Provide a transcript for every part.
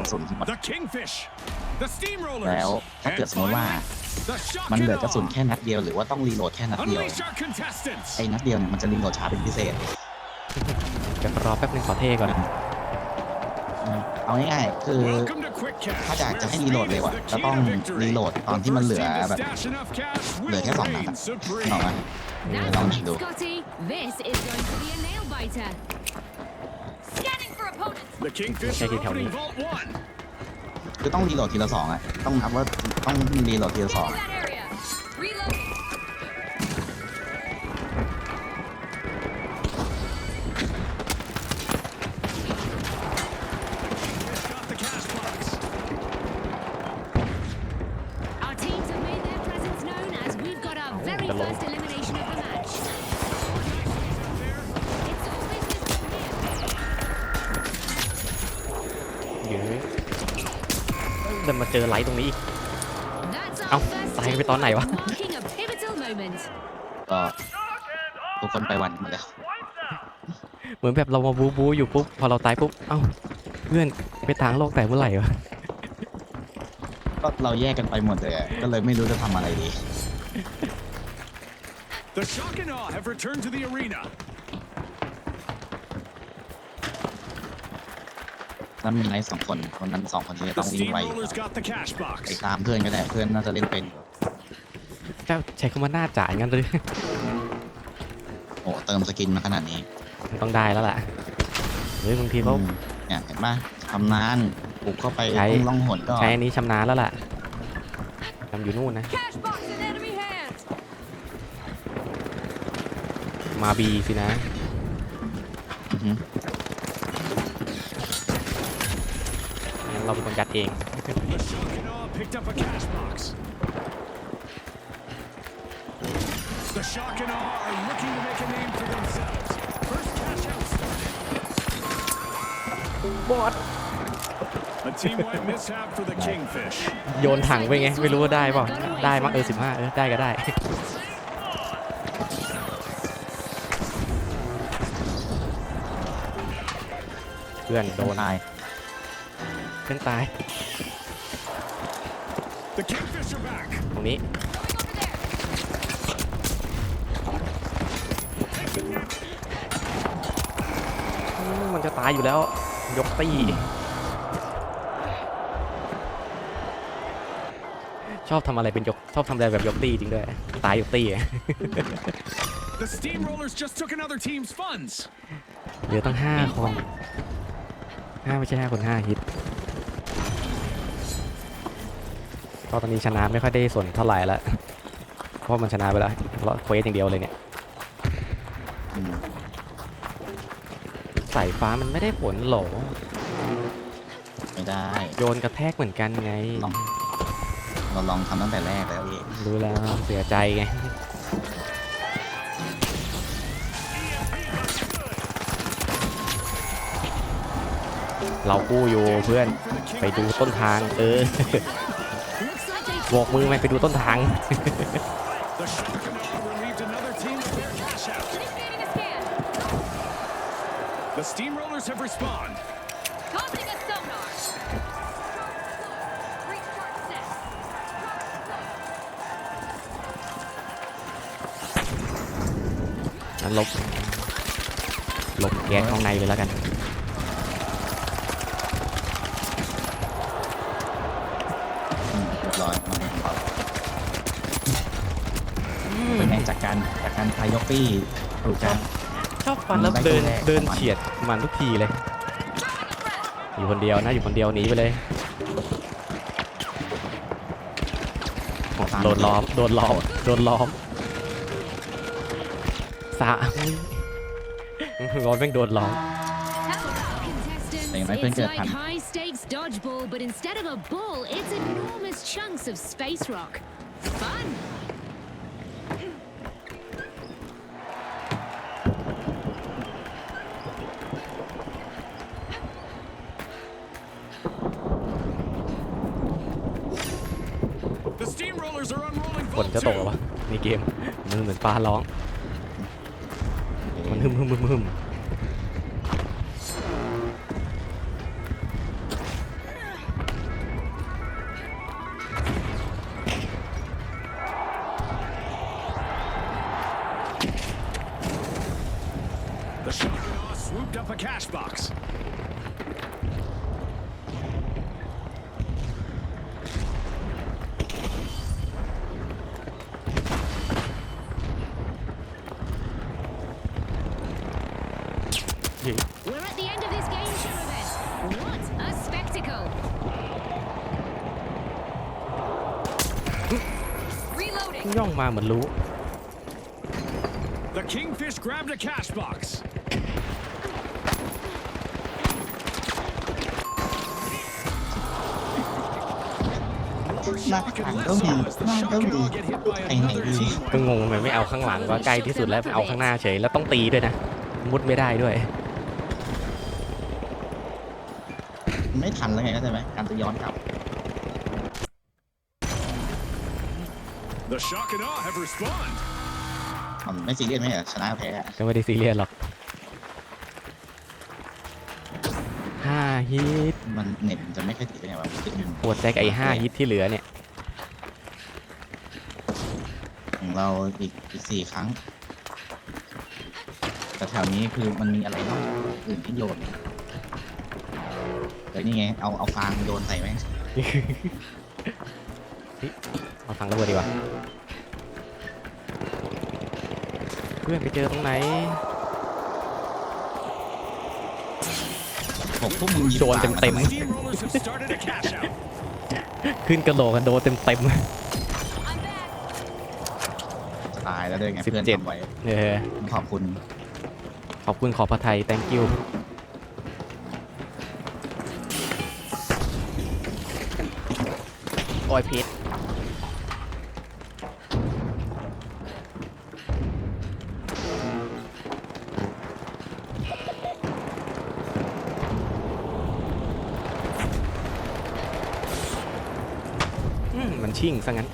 กระสุนที่หมด The Kingfish. The Steamrollers. แล้วถ้าเกิด And สมมติว่า finally, the Shock มันเหลือ and กระสุน Awe. แค่นัดเดียวหรือว่าต้องรีโหลดแค่นัดเดียว Unleash our contestants. ไอ้นัดเดียวเนี่ยมันจะรีโหลดช้าเป็นพิเศษเดี๋ยวรอแป๊บนึงขอเท่ก่อนเอาง่ายๆคือ Welcome to Quick Cash, ถ้าอยากจะให้ where รีโหลด speed เร็ว is อะ the จะ key ต้อง to victory. รีโหลดตอนที่มันเหลือ The first team to แบบ stash enough cash เหลือ will แค่สองนัด reign อะ supreme. หรอกไหม That's for opponents. The Kingfish Okay, are okay, opening okay. Vault 1. คือต้องรีโหลดทีละสองอะต้องนับว่าต้องรีโหลดทีละสอง Clear that อไลท์ตรงนี้เอ้าตายกันไปตอนไหนวะ ก็ทุกคนไปวันหมดแล้ว เหมือนแบบเรามาบูบูอยู่ปุ๊บพอเราตายปุ๊บ เอ้าเพื่อนไปทางโลกแต่เมื่อไหร่วะ ก็เราแยกกันไปหมดเลยก็เลยไม่รู้จะทำอะไรดี The shock and awe have returned to the arena. แล้วมีไนท์สองคนคนนั้นสองคนนี้จะ The ต้องวิ่งไว Steamrollers got the cash ไป box. ตามเพื่อนก็ได้เพื่อนน่าจะเล่นเป็นอยู่เจ้าใช้คำว่าหน้าจ่ายงั้นเลยโอ้เติมสกินมาขนาดนี้ต้องได้แล้วล่ะเฮ้ยบางทีเขาอืมเนี่ยเห็นปะทำนานบุกเข้าไปใช้ต้องล่องหนก็ใช้อันนี้ชำนาญแล้วล่ะทำอยู่นู่นนะ Cash box in enemy hands. มาบีสินะ อือฮึ งั้น เราเป็นคนยัดเอง The Shock and Awe picked up a cash box. The Shock and Awe are looking to make a name for themselves. First cash out start. A team-wide mishap for the Kingfish. โยนถังไปไง ไม่รู้ว่าได้เปล่าได้มั้งเออสิบห้าเออได้ก็ได้ เพื่อนโดโดนนตายเพื่อนตาย The Kingfish are back. ตรงนี้อืมมันจะตายอยู่แล้ว ยกตีชอบทำอะไรเป็นยก ชอบทำอะไรแบบยกตีจริงด้วย ตายยกตีอะ The Steamrollers just took another team's funds. เหลือตั้งห้าคนห้าไม่ใช่ห้าคนห้าฮิต ก็ตอนนี้ชนะไม่ค่อยได้ส่วนเท่าไหร่แล้วเพราะมันชนะไปแล้วเพราะเควสอย่างเดียวเลยเนี่ยอืมสายฟ้ามันไม่ได้ผลหรอไม่ได้โยนกระแทกเหมือนกันไง ลอง เราลองทำตั้งแต่แรกแล้วเองรู้แล้วเสียใจไงเรากู้อยู่เพื่อนไปดูต้นทางเออ Looks like they โบกมือไหมไปดูต้นทาง The Shock and Awe relieved another team of their cash out. initiating a scan. The กการจากการพายกปี้ถูกใจชอบฟันแล้วได้เดินคนแรกเดินของมันเฉียดมันทุกทีเลย อยู่คนเดียวนะอยู่คนเดียวหนีไปเลยโอ้โดนล้อมโดนล้อมโดนล้อมสาร้อนแม่งโดนล้อม Contestants, Hey, my it's friend like Japan. high stakes dodgeball, but instead of a ball, it's enormous chunks of space rock. ฝน Vault จะตกเหรอ 2. วะในเกมมันเหมือนฟ้าร้อง มันหึมหึมหึมหึม มาเหมือนรู้ The kingfish grabbed a cash box. หน้าต่างก็มีหน้าก็มีไอ้ไหนดีก็งงทำไมไม่เอาข้างหลังว่าใกล้ที่สุดแล้วเอาข้างหน้าเฉยแล้วต้องตีด้วยนะ มุดไม่ได้ด้วย ไม่ทันแล้วไงเข้าใจไหมการจะย้อนกลับ The shock and awe have respawned. มันไม่ซีเรียสไหมอะชนะแพ้อะก็ไม่ได้ซีเรียสหรอกห้าฮิตมันเน็ตมันจะไม่ค่อยติดได้ไงวะติดหนึ่งปวดใจกับไอ้ห้าฮิตที่เหลือเนี่ย ของเราอีกอีกสี่ครั้ง แต่แถวนี้คือมันมีอะไรบ้างอื่นที่โยนแต่นี่ไง เอาเอาฟางโยนใส่ไหมงเอา ถังระเบิดดีกว่า เพื่อนไปเจอตรงไหนผมพวกมึงหยิบโดนฟางาเต็มทำไ The steamrollers have started a cash out. ขึ้นกระโหลกกันโดนเต็มเต็ม I'm back. จะตายแล้วด้วยไงสิบเพื่อนเจ็ดทำไว้ๆเออขอบคุณ ขอบคุณขอพระไทย thank you โอ้ยพิษ ชิ่งซะงั้น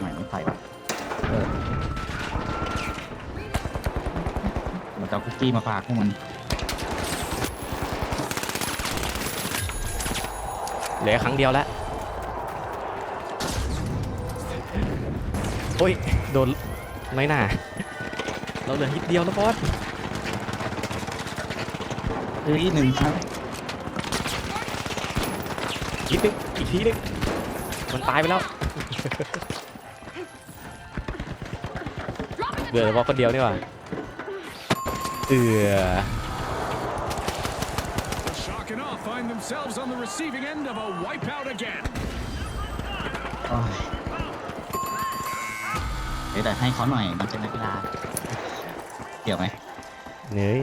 หมายไม่ไปวะเออมันจะเอาคุกกี้มาฝากพวกมัน เหลือครั้งเดียวแล้ว อ้ย โดนไม่น่า เราเหลือฮิตเดียวแล้วบอสเฮ้ยหนึ่งครั้งฮิตหนึงอีกทีหนึงมันตายไปแล้วเหลือแต่บอสคนเดียวนี่หว่าเอือ The shock and awe find themselves on the receiving end of a wipeout again. โอ้ยเฮ้ยแต่ให้เขาหน่อยน้ำใจนักกีฬาเกี่ยวไหมเนย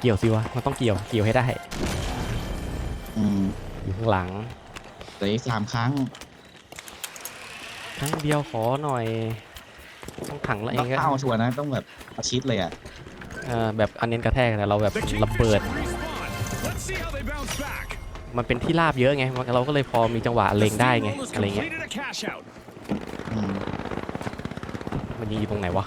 เกี่ยวสิวะมันต้องเกี่ยวเกี่ยวให้ได้อืมอยู่ข้างหลังเหลืออีกสามครั้งครั้งเดียวขอหน่อย ต้องถังละเอต้องก็เข้าชัวร์นะต้องแบบอาชิดเลยอะเออแบบอันเน้นกระแทกแต่เราแบบระเบิด มันเป็นที่ราบเยอะไงเราก็เลยพอมีจังหวะเล็งได้ไงอะไรเงี้ย completed a cash out. อืม มันยิงอยู่ตรงไหนวะ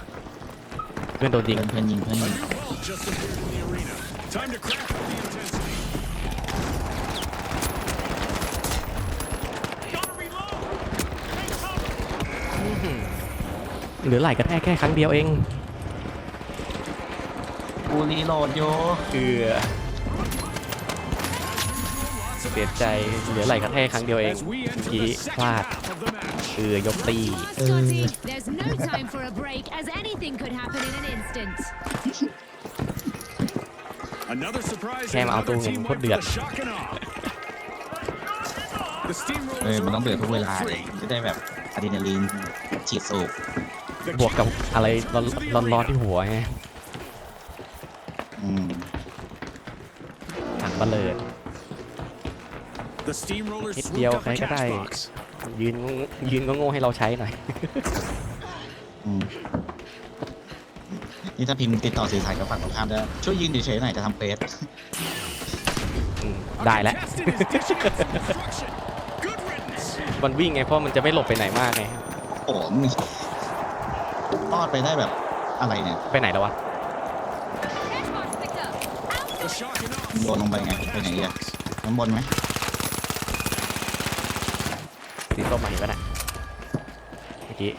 เพื่อนโดนยิง เพื่อนเพื่อนยิงเพื่อน A ยิง new vault just appeared in the arena. Time to crank up the intensity. Gotta reload. เหลือไหลกระแทกแค่ครั้งเดียวเอง กูรีโหลดโยเอือ เสียใจเหลือไหลกระแทกครั้งเดียวเอง As we enter กี้ the พลา second ด half of the match. เอือยกตี Pause, Toddy. There's no time for a break, as anything could happen in an instant. Another surprise แค่ and มาเอาตัว another เงิน team โคตร went เดื for อด the shock and awe. The เออ steamrollers มัน are ต้อง up เดือด in ทุกเว vote ลา three. จะได้แบบอะดรีนาลีนฉีดสูบ The บวกกับอะไรร้อนร้อนๆที่หัวไงอืม ถังเบลเลด The steamrollers นิด swooped เดียว up ใคร a ก็ได้ cash box. ยืนยืนก็โง่ให้เราใช้หน่อย อืมนี่ถ้าพิมพ์ติดต่อสื่อสารกับฝั่งตรงข้ามได้ช่วยยืนเฉยๆหน่อยจะทำเฟสอืมได้แล้ว Contestant is dishing out some destruction. Good riddance. มันวิ่งไงเพราะมันจะไม่หลบไปไหนมากไง โอ้โหมึงรอดไปได้แบบอะไรเนี่ยไปไหนแล้ววะ Cash box picked up. The shock and awe โดนลงไปไงไปไหนดีอะน้ำบนไหม สีส้มมาเห็นปะน่ะเมื่อกี้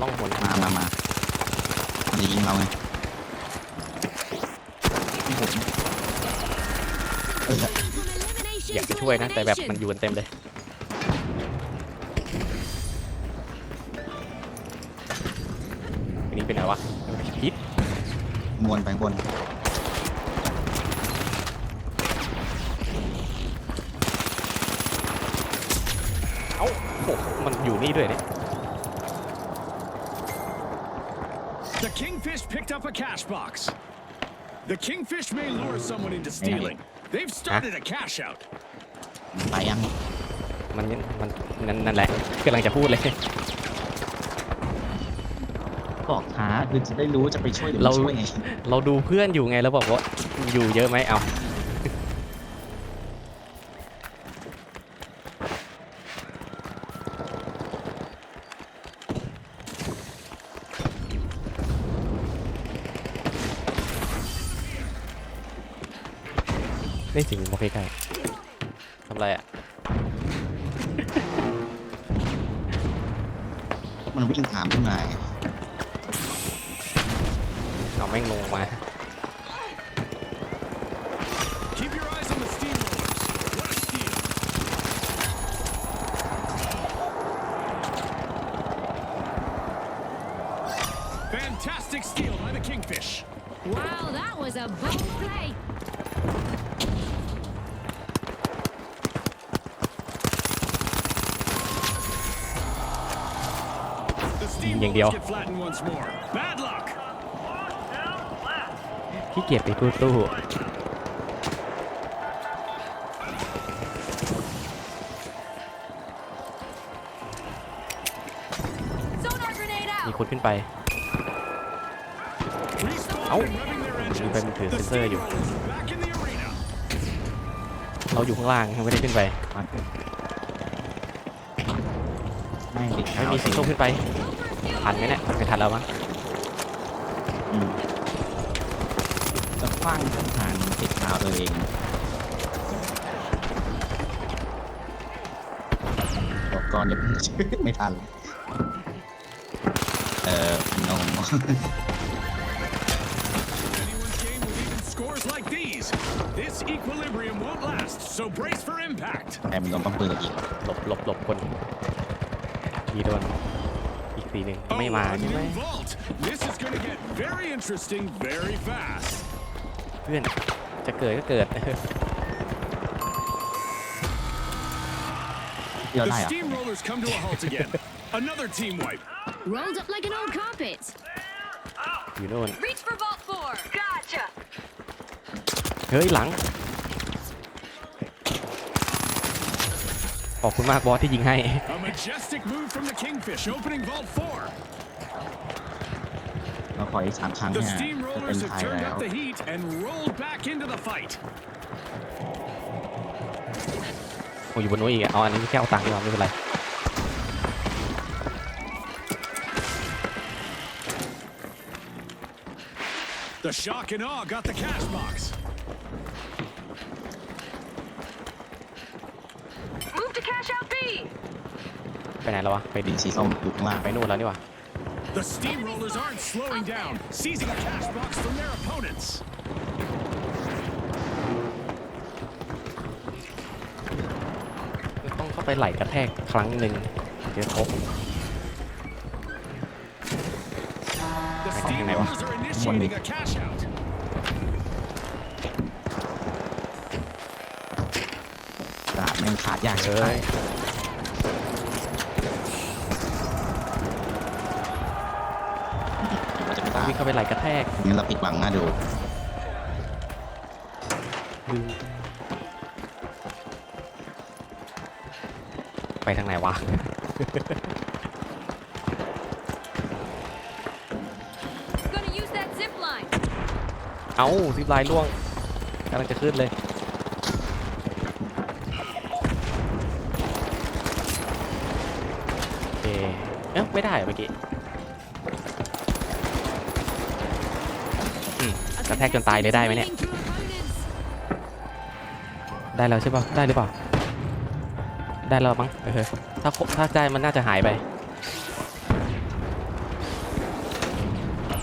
ล่องหนมามามามันจะยิงเราไงโอ้โหออ From elimination อยากจะ to ช่วยนะ แต่แบบมัน elimination. อยู่กันเต็มเลย อันนี้เป็นไงวะพิษมวนไปบนเอ้าโอ้โห มันอยู่นี่ด้วยเนี่ย The kingfish picked up a cash box. The kingfish may lure someone into stealing. They've started a cash out. ไปยังมันยังมันนั่นนั่นแหละกำลังจะพูดเลย บอกท้าคือจะได้รู้จะไปช่วยหรือเราไม่ช่วยไงเราดูเพื่อนอยู่ไงแล้วบอกว่าอยู่เยอะไหมเอา ได้สิ่งบอกใกล้ๆทำไรอะ มันวิ่งถามขึ้นมาเอาแม่งลงมา ยิงอย่างเดียวขี้เกียจไปตู้ตู้มีคนขึ้นไป เอ้าไปมันถือเซนเซอร์อยู่ เราอยู่ข้างล่างไม่ได้ขึ้นไป ไม่มีสีส้มขึ้นไปทันไหมเนี่ยไม่ทันแล้วมั้งอืมจะคว้างสถานติดเท้าตัวเองบอกก่อนอย่าเพิ่งชื่อไม่ทัน เออนง Anyone's game with even scores like these. This equilibrium won't last, so brace for impact. แต่มันโดนปั๊มปืนอีกหลบหลบหลบคน มีโดนอีกสีหนึ่งไม่มา Oh, a ใช่ไหม new vault. This is going to get very interesting very fast. เพื่อนจะเกิดก็เกิดเดียว The ได้เหรอะ steamrollers come to a halt again. Another team wipe. Rolled up like an old carpet. อยู่โน่น Reach for vault four. Gotcha. เฮ้ยหลัง ขอบคุณมากบอสที่ยิงให้ A majestic move from the kingfish, opening vault four. เราขออีกสามครั้ง The เนี่ย จะเป็น steamrollers ไท have ย turned แล้ว up the heat and rolled back into the fight. โอ้ยอยู่บนนู้นอีกอะเอาอันนี้แค่เอาตังค์ดีกว่าไม่เป็นไร The shock and awe got the cash box. Move to cash out B. ไปไหนแล้ววะ ไปดิดินสีส้มอยู่ข้างล่างไปนู่นแล้วนี่หว่า The steamrollers aren't slowing down, seizing a cash box from their opponents. ต้องเข้าไปไหลกระแทกครั้งหนึ่งเดี๋ยวครบ The Cái này quá. steamrollers are initiating a cash out. ดาบแม่งขาดยากเอ้ใช่ยว่าจะไม่ตาย วิ่ง เข้าไปไหลกระแทกงั้นเราผิดหวังน่าดูดึงไปทางไหนวะ Gonna use that zip line. เอาซิปไลน์ล่วงกำลังจะขึ้นเลย โอเคเอ๊ะไม่ได้เหรอเมื่อกี้อืม A กระแทกจนตายเลยได้ไหมเนี่ย contestant is moving through opponents. ได้แล้วใช่ป่ะ ได้หรือเปล่า ได้แล้วมั้งเออถ้าครบถ้าได้มันน่าจะหายไป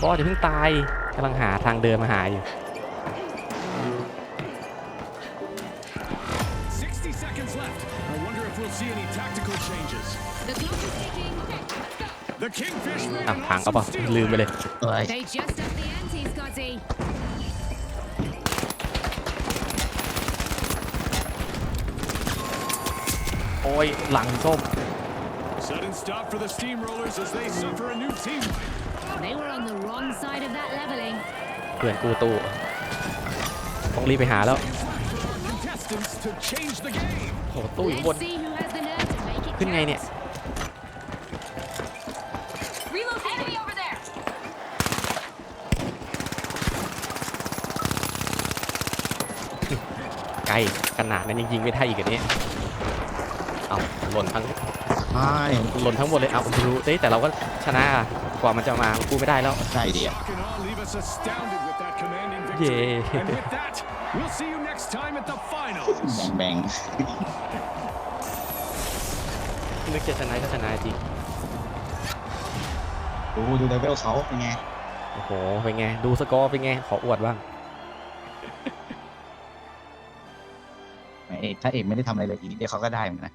บอสจะเพิ่งตายกำลังหาทางเดินมาหาอยู่ seconds left. I wonder if we'll see any tactical changes. The clock is ticking. Let's go. The Kingfish made อะ an พังก็ awesome เปล่า steal ลืมไปเลย เอ้ย They just up the ante, Scotty. โอ้ยหลังส้ม Sudden stop for the Steamrollers as they suffer a new team wipe. They were on the wrong side of that leveling. เพื่อนกูตู้ต้องรีบไปหาแล้ว Contestants to change the game. โหตู้อยู่ข้างบน Let's see who has the nerve to make it ขึ้นไงเนี่ย count. Relocating. Enemy over there. ไกลขนาดนั้นยังยิงไม่ได้อีกอันนี้ เอาหล่นทั้งใช่หล่นทั้งหมดเลยเอาไม่รู้เอ้ยแต่เราก็ชนะอะกว่ามันจะมากูไม่ได้แล้วใช่เดียว Shock and awe leave us astounded with that commanding victory. Yeah. And with that, we'll see you next time at the แบ่ finals. งแบ่งนึกจะชนะก็ชนะจริงดูดูเลเวลเขาเป็นไงโอ้โหเป็นไง ดูสกอร์เป็นไง ขออวดบ้างแหมเอกถ้าเอกไม่ได้ทำอะไรเลยอีกนิดเดียวเขาก็ได้เหมือนกันนะ